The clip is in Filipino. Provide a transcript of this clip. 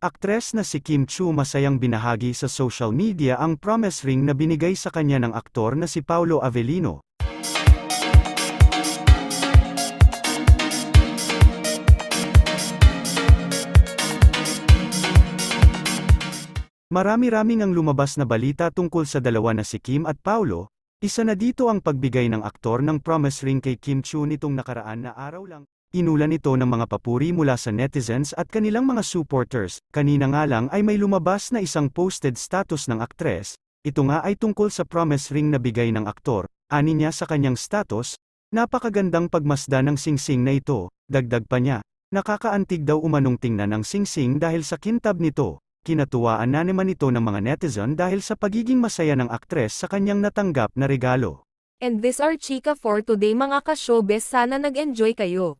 Aktres na si Kim Chu masayang binahagi sa social media ang promise ring na binigay sa kanya ng aktor na si Paulo Avellino. Marami-raming ang lumabas na balita tungkol sa dalawa na si Kim at Paulo, isa na dito ang pagbigay ng aktor ng promise ring kay Kim Chu nitong nakaraan na araw lang. Inulan ito ng mga papuri mula sa netizens at kanilang mga supporters. Kanina nga lang ay may lumabas na isang posted status ng aktres. Ito nga ay tungkol sa promise ring na bigay ng aktor. Ani niya sa kanyang status, napakagandang pagmasda ng singsing na ito. Dagdag pa niya, nakakaantig daw umanong tingnan ang singsing dahil sa kintab nito. Kinatuwaan na naman ito ng mga netizen dahil sa pagiging masaya ng aktres sa kanyang natanggap na regalo. And this are Chika for today mga ka-showbiz sana nag-enjoy kayo.